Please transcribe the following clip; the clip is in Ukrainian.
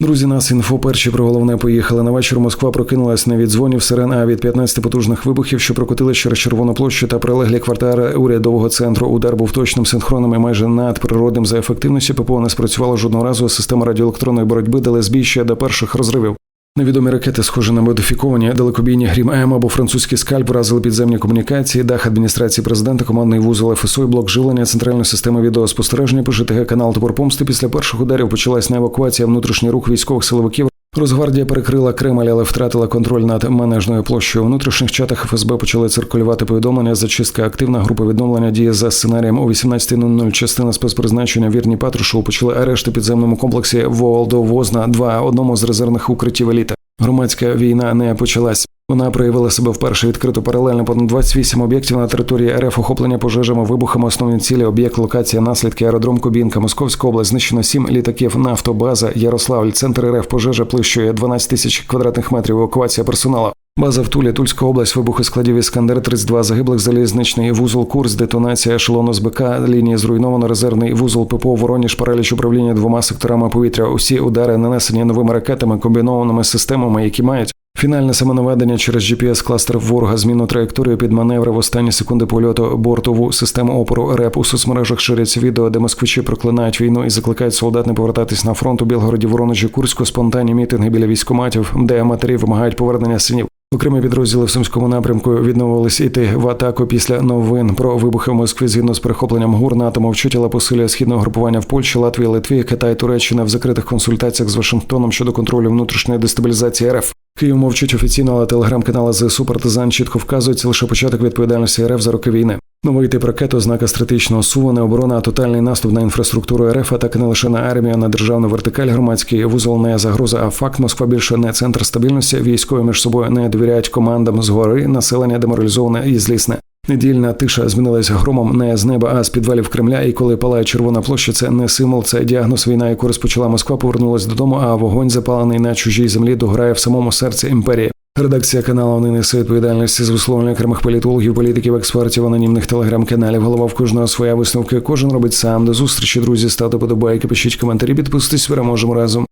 Друзі, нас інфо перші про головне поїхали. На вечір Москва прокинулась не від дзвонів сирен, а від 15 потужних вибухів, що прокотили через червону площу та прилеглі квартири урядового центру. Удар був точним синхронним і майже надприродним за ефективністю. ППО не спрацювала жодного разу. Система радіоелектронної боротьби дали збій до перших розривів. Невідомі ракети, схожі на модифіковані далекобійні грім М або французький скальп, вразили підземні комунікації, дах адміністрації президента, командний вузол ФСО і блок живлення центральної системи відеоспостереження. по ЖТГ канал Топор Помсти. Після перших ударів почалась на евакуація внутрішній рух військових силовиків. Росгвардія перекрила Кремль, але втратила контроль над манежною площею. У внутрішніх чатах ФСБ почали циркулювати повідомлення. Зачистка активна група відновлення діє за сценарієм о 18.00. Частина спецпризначення вірні Патрушеву почали арешти підземному комплексі Волдовозна 2 одному з резервних укриттів еліти. Громадська війна не почалась. Вона проявила себе вперше відкрито паралельно понад 28 об'єктів на території РФ, охоплення пожежами, вибухами, основні цілі, об'єкт, локація, наслідки, аеродром Кубінка, Московська область, знищено 7 літаків, нафтобаза, Ярославль, центр РФ, пожежа площею 12 тисяч квадратних метрів, евакуація персоналу. База в Тулі, Тульська область, вибухи складів Іскандер, 32 загиблих, залізничний вузол, курс, детонація ешелону з БК, лінії зруйновано, резервний вузол ППО, Вороніж, параліч управління двома секторами повітря. Усі удари нанесені новими ракетами, комбінованими системами, які мають Фінальне самонаведення через GPS-кластер ворога, зміну траєкторії під маневри в останні секунди польоту бортову систему опору РЕП у соцмережах ширяться відео, де москвичі проклинають війну і закликають солдат не повертатись на фронт у Білгороді, Воронежі, Курську, спонтанні мітинги біля військоматів, де матері вимагають повернення синів. Окремі підрозділи в сумському напрямку відновились іти в атаку після новин про вибухи в Москві згідно з перехопленням ГУР НАТО мовчить, посилює східне групування в Польщі, Латвії, Литві, Китай, Туреччина в закритих консультаціях з Вашингтоном щодо контролю внутрішньої дестабілізації РФ. Київ мовчить офіційно, але телеграм-канали ЗСУ партизан чітко вказують, лише початок відповідальності РФ за роки війни. Новий тип ракет ознака стратегічного суву, не оборона, а тотальний наступ на інфраструктуру РФ, атаки не лише на армію, на державну вертикаль, громадський вузол не загроза, а факт Москва більше не центр стабільності. Військові між собою не довіряють командам згори, населення деморалізоване і злісне. Недільна тиша змінилась громом не з неба, а з підвалів Кремля. І коли палає червона площа, це не символ, це діагноз війна, яку розпочала Москва, повернулась додому. А вогонь запалений на чужій землі дограє в самому серці імперії. Редакція каналу не несе відповідальності з висловлення окремих політологів, політиків, експертів, анонімних телеграм-каналів. Голова в кожного своя висновки. Кожен робить сам. До зустрічі, друзі. Ставте подобайки, пишіть коментарі, підписуйтесь, переможемо разом.